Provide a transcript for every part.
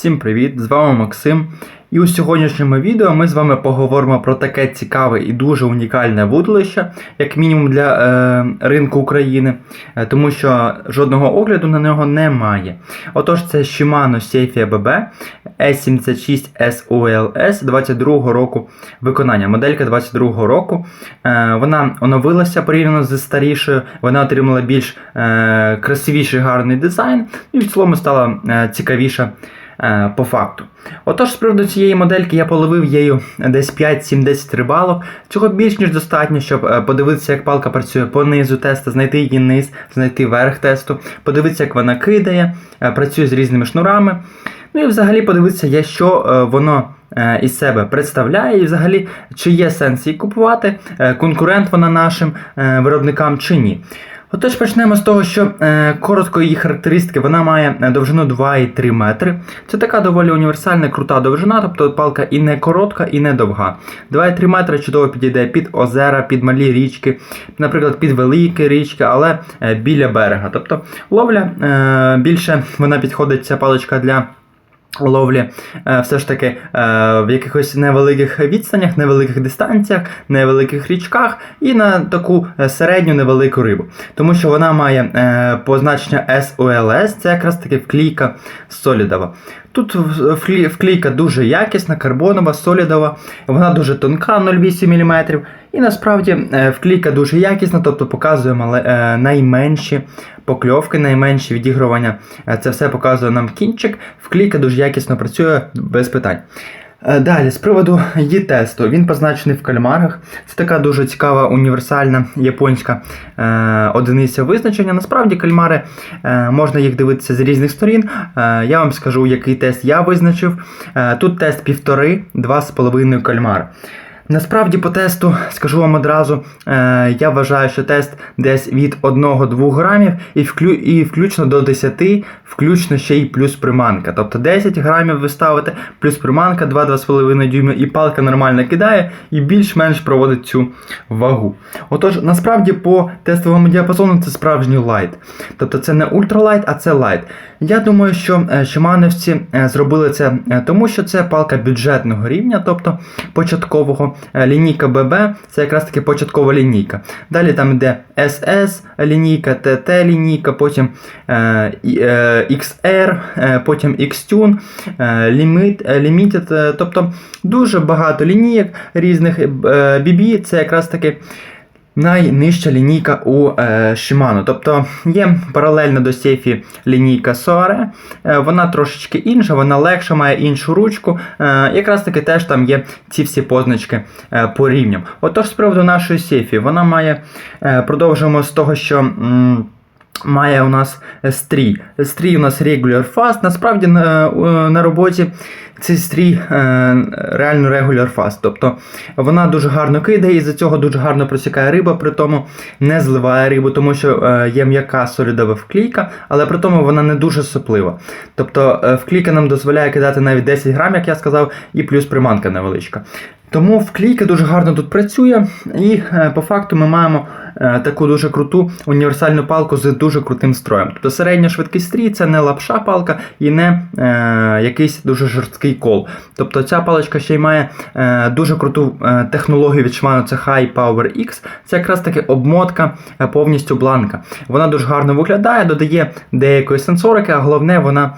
Всім привіт! З вами Максим. І у сьогоднішньому відео ми з вами поговоримо про таке цікаве і дуже унікальне вудлище, як мінімум для е, ринку України, е, тому що жодного огляду на нього немає. Отож, це Shimano Safia BB S76 SOLS 22 року виконання. Моделька 22 року. Е, вона оновилася порівняно з старішою, вона отримала більш е, красивіший гарний дизайн і в цілому стала е, цікавіша по факту. Отож, з приводу цієї модельки я половив її десь 5-7-10 рибалок. Цього більш ніж достатньо, щоб е, подивитися, як палка працює по низу тесту, знайти її низ, знайти верх тесту, подивитися, як вона кидає, е, працює з різними шнурами. Ну і взагалі подивитися, що е, воно е, із себе представляє, і взагалі, чи є сенс її купувати, е, конкурент вона нашим е, виробникам чи ні. Отож, почнемо з того, що е, коротко її характеристики, вона має е, довжину 2,3 метри. Це така доволі універсальна, крута довжина, тобто палка і не коротка, і не довга. 2,3 метри чудово підійде під озера, під малі річки, наприклад, під великі річки, але е, біля берега. Тобто ловля е, більше вона підходить ця паличка для. Ловлі е, все ж таки е, в якихось невеликих відстанях, невеликих дистанціях, невеликих річках і на таку е, середню невелику рибу. Тому що вона має позначення SOLS, це якраз таки вклійка солідова. Тут вклійка дуже якісна, карбонова, солідова, вона дуже тонка, 0,8 мм. І насправді вклійка дуже якісна, тобто показує найменші покльовки, найменші відігрування. Е, Це все показує нам кінчик. Вклійка дуже якісно працює без питань. Е, Далі, з приводу її тесту, він позначений в кальмарах. Це така дуже цікава універсальна японська е, одиниця визначення. Насправді кальмари е, можна їх дивитися з різних сторін. Е, я вам скажу, який тест я визначив. Е, тут тест півтори, два з половиною кальмара. Насправді по тесту скажу вам одразу, е, я вважаю, що тест десь від 1-2 грамів і, вклю, і включно до 10, включно ще й плюс приманка. Тобто 10 грамів ви ставите, плюс приманка 2-2,5 дюйми, і палка нормально кидає і більш-менш проводить цю вагу. Отож, насправді по тестовому діапазону це справжній лайт. Тобто це не ультралайт, а це лайт. Я думаю, що е, шимановці е, зробили це е, тому, що це палка бюджетного рівня, тобто початкового. Лінійка ББ це якраз таки початкова лінійка. Далі там йде SS лінійка, TT лінійка, потім XR, потім Xtune, Limit, Limited, тобто дуже багато лінійок різних. BB це якраз таки найнижча лінійка у е, Shimano. Тобто є паралельно до сейфі лінійка Soare, е, вона трошечки інша, вона легша, має іншу ручку. Е, якраз таки теж там є ці всі позначки по рівням. Отож, з приводу нашої сейфі, вона має, продовжуємо з того, що. Має у нас стрій. Стрій у нас regular fast. Насправді на, на роботі цей стрій е, реально regular fast. Тобто вона дуже гарно кидає, і за цього дуже гарно просікає риба, при тому не зливає рибу, тому що е, є м'яка солідова вклійка, але при тому вона не дуже соплива. Тобто е, вклійка нам дозволяє кидати навіть 10 грам, як я сказав, і плюс приманка невеличка. Тому вклійка дуже гарно тут працює, і по факту ми маємо таку дуже круту універсальну палку з дуже крутим строєм. Тобто середня швидкість стрій це не лапша палка і не е, якийсь дуже жорсткий кол. Тобто ця паличка ще й має е, дуже круту е, технологію від Shimano, це High Power X. Це якраз таки обмотка е, повністю бланка. Вона дуже гарно виглядає, додає деякої сенсорики, а головне, вона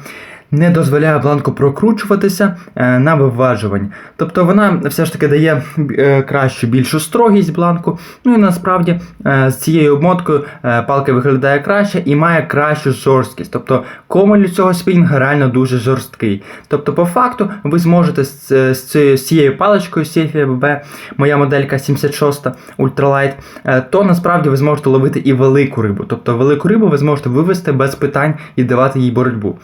не дозволяє бланку прокручуватися е, на виважуванні. Тобто вона все ж таки дає е, кращу, більшу строгість бланку. Ну і насправді е, з цією обмоткою палка виглядає краще і має кращу жорсткість. Тобто комель цього спінга реально дуже жорсткий. Тобто, по факту, ви зможете з, цією- паличкою Safia BB, моя моделька 76 Ultralight, е, то насправді ви зможете ловити і велику рибу. Тобто велику рибу ви зможете вивести без питань і давати їй боротьбу.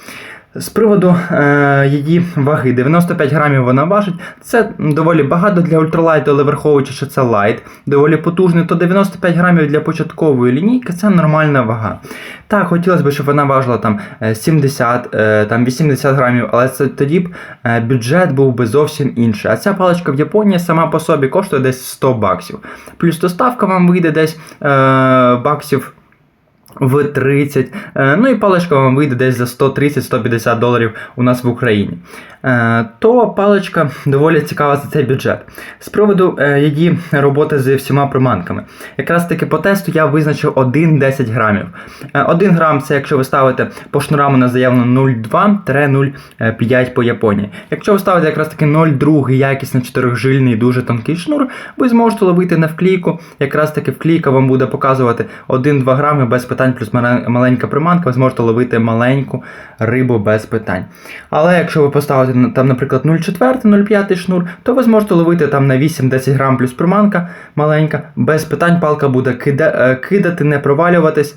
З приводу е, її ваги, 95 грамів вона важить. Це доволі багато для ультралайту, але враховуючи, що це лайт, доволі потужний, то 95 грамів для початкової лінійки це нормальна вага. Так, хотілося б, щоб вона важила там е, 70, е, там 80 грамів, але це тоді б е, бюджет був би зовсім інший. А ця паличка в Японії сама по собі коштує десь 100 баксів. Плюс доставка вам вийде десь е, баксів в 30. Е, Ну і паличка вам вийде десь за 130-150 доларів у нас в Україні. Е, То паличка доволі цікава за цей бюджет. З приводу е, її роботи з всіма приманками. Якраз таки по тесту я визначив 1-10 грамів. 1 грам це якщо ви ставите по шнурам у нас заявлено 0,2-0,5 по Японії. Якщо ви ставите якраз таки 0,2 якісно 4-жильний дуже тонкий шнур, ви зможете ловити на вклійку. Якраз таки вклійка вам буде показувати 1-2 грами без питань, плюс маленька приманка, ви зможете ловити маленьку рибу без питань. Але якщо ви поставите там, наприклад, 0,4-0,5 шнур, то ви зможете ловити там на 8-10 грам плюс приманка маленька, без питань палка буде е, кидати, не провалюватись.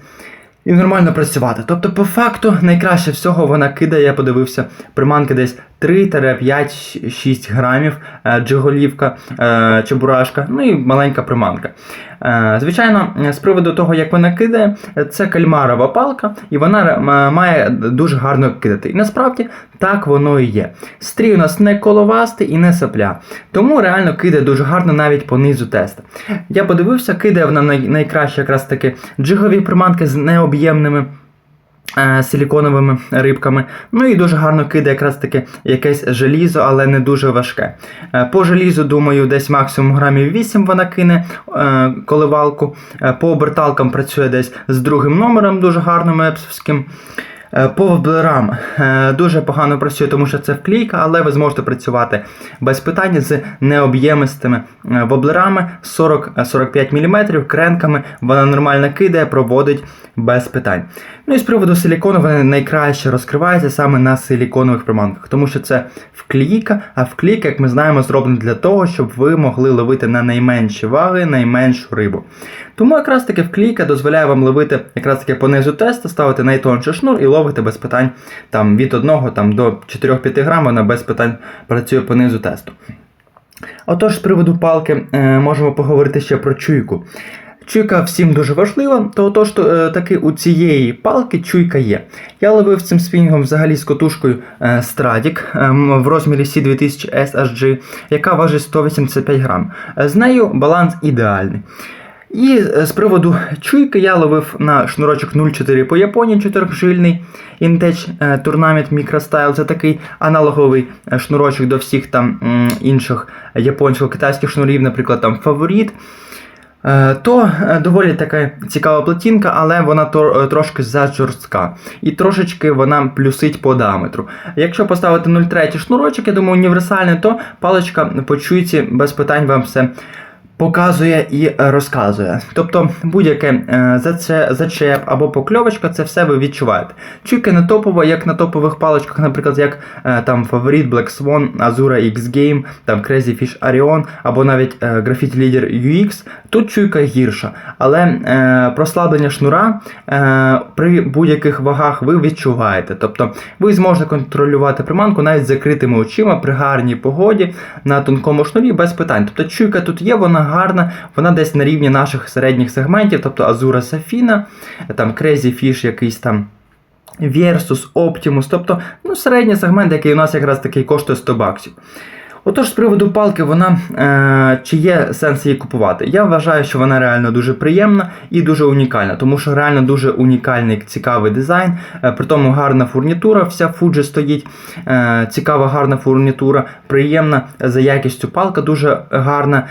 І нормально працювати. Тобто, по факту, найкраще всього вона кидає, я подивився, приманки десь 3-5-6 грамів, е, джиголівка, е, чебурашка, ну і маленька приманка. Е, Звичайно, з приводу того, як вона кидає, це кальмарова палка, і вона має дуже гарно кидати. І насправді так воно і є. Стрій у нас не коловастий і не сапля. Тому реально кидає дуже гарно навіть по низу теста. Я подивився, кидає вона най- найкраще якраз таки джигові приманки з необ'ємними. Е, Силіконовими рибками. Ну і дуже гарно кидає якраз таки якесь желізо, але не дуже важке. Е, По желізу, думаю, десь максимум грамів 8 вона кине е, коливалку. По оберталкам працює десь з другим номером, дуже гарним епсовським. Е, По воблерам е, дуже погано працює, тому що це вклійка, але ви зможете працювати без питань з необ'ємистими е, воблерами 40-45 мм, кренками. Вона нормально кидає, проводить без питань. Ну і з приводу силікону вона найкраще розкривається саме на силіконових приманках, тому що це вклійка, а вклійка, як ми знаємо, зроблена для того, щоб ви могли ловити на найменші ваги, найменшу рибу. Тому якраз таки вклійка дозволяє вам ловити якраз таки по низу теста, ставити найтонший шнур і ловити без питань там, від 1 там, до 4-5 грам, вона без питань працює по низу тесту. Отож, з приводу палки е, можемо поговорити ще про чуйку. Чуйка всім дуже важлива, то отож то, е, таки у цієї палки чуйка є. Я ловив цим спінінгом взагалі з котушкою е, Stradic е, в розмірі C2000 SHG, яка важить 185 грам. З нею баланс ідеальний. І е, з приводу чуйки я ловив на шнурочок 0,4 по Японії, 4-жильний Intech е, Tournament Microstyle. Це такий аналоговий е, шнурочок до всіх там інших японсько-китайських шнурів, наприклад, там фаворит. Е, То доволі така цікава платінка, але вона трошки зажорстка. І трошечки вона плюсить по діаметру. Якщо поставити 0,3 шнурочок, я думаю, універсальний, то паличка по чуйці без питань вам все показує і розказує. Тобто будь-яке е, зачеп або покльовочка, це все ви відчуваєте. Чуйка не топова, як на топових паличках, наприклад, як е, там Favorite, Black Swan, Azura X Game, там Crazy Fish Arion, або навіть Graffiti Leader UX. Тут чуйка гірша, але е, прослаблення шнура при будь-яких вагах ви відчуваєте. Тобто ви зможете контролювати приманку навіть закритими очима при гарній погоді на тонкому шнурі без питань. Тобто чуйка тут є, вона гарна, вона десь на рівні наших середніх сегментів, тобто Azura Safina, там Crazy Fish якийсь там. Versus, Optimus, тобто ну, середній сегмент, який у нас якраз такий коштує 100 баксів. Отож, з приводу палки, вона е, чи є сенс її купувати? Я вважаю, що вона реально дуже приємна і дуже унікальна, тому що реально дуже унікальний, цікавий дизайн. Е, при тому гарна фурнітура, вся Fuji стоїть. Е, цікава, гарна фурнітура, приємна за якістю палка, дуже гарна.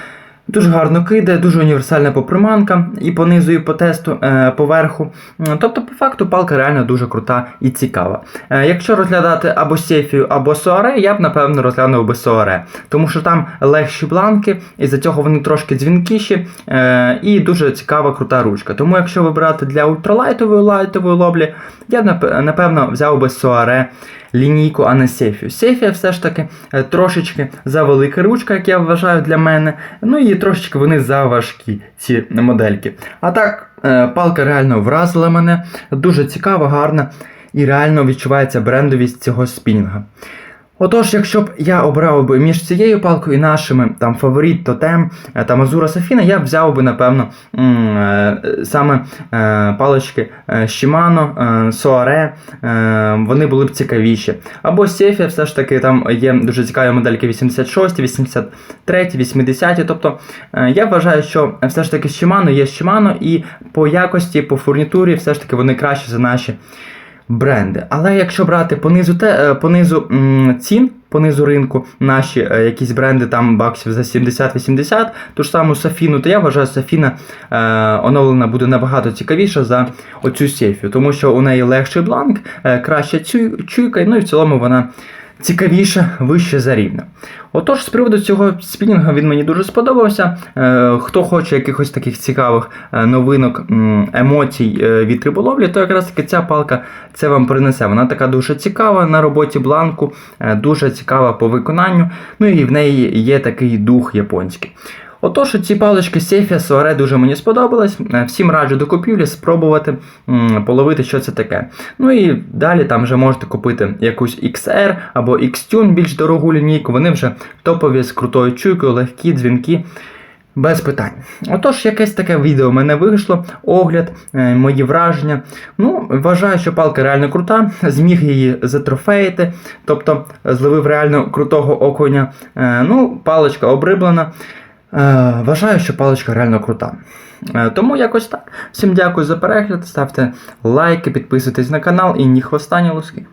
Дуже гарно кидає, дуже універсальна по приманкам, і по низу, і по тесту, е, по верху. Тобто, по факту, палка реально дуже крута і цікава. Е, якщо розглядати або Сефію, або Соаре, я б напевно розглянув би Соаре, тому що там легші бланки, і за цього вони трошки дзвінкіші, е, і дуже цікава, крута ручка. Тому, якщо вибирати для ультралайтової лайтової лоблі, я б напевно взяв би Соаре лінійку, а не Сефію. Сефія все ж таки трошечки завелика ручка, як я вважаю для мене. Ну і трошечки вони заважкі, ці модельки. А так, е, палка реально вразила мене, дуже цікава, гарна і реально відчувається брендовість цього спінінга. Отож, якщо б я обрав би між цією палкою і нашими там фаворит Тотем е, та Мазура Софіна, я б взяв би, напевно, е, саме е, палички е, Shimano, Soare, вони були б цікавіші. Або Сефія, все ж таки, там є дуже цікаві модельки 86, 83, 80. Тобто я вважаю, що все ж таки Shimano є Shimano, і по якості, по фурнітурі, все ж таки вони кращі за наші бренди. Але якщо брати понизу, те, е, понизу цін, понизу ринку, наші е, якісь бренди там баксів за 70-80, ту ж саму Сафіну, то я вважаю, Сафіна е, оновлена буде набагато цікавіша за оцю сейфію, тому що у неї легший бланк, е, краща чуйка, ну і в цілому вона цікавіша, вище за рівне. Отож, з приводу цього спінінгу він мені дуже сподобався. Е, хто хоче якихось таких цікавих е, новинок, емоцій е, від риболовлі, то якраз таки ця палка це вам принесе. Вона така дуже цікава на роботі бланку, дуже цікава по виконанню. Ну і в неї є такий дух японський. Отож, ці палички Сефія Суаре дуже мені сподобались. Е, Всім раджу до купівлі спробувати половити, що це таке. Ну і далі там вже можете купити якусь XR або Xtune, більш дорогу лінійку. Вони вже топові з крутою чуйкою, легкі, дзвінки. Без питань. Отож, якесь таке відео в мене вийшло, огляд, е, мої враження. Ну, вважаю, що палка реально крута, зміг її затрофеїти, тобто зловив реально крутого окуня. Е, Ну, паличка обриблена. Е, Вважаю, що паличка реально крута. Е, Тому якось так. Всім дякую за перегляд, ставте лайки, підписуйтесь на канал і ні хвоста, ні луски.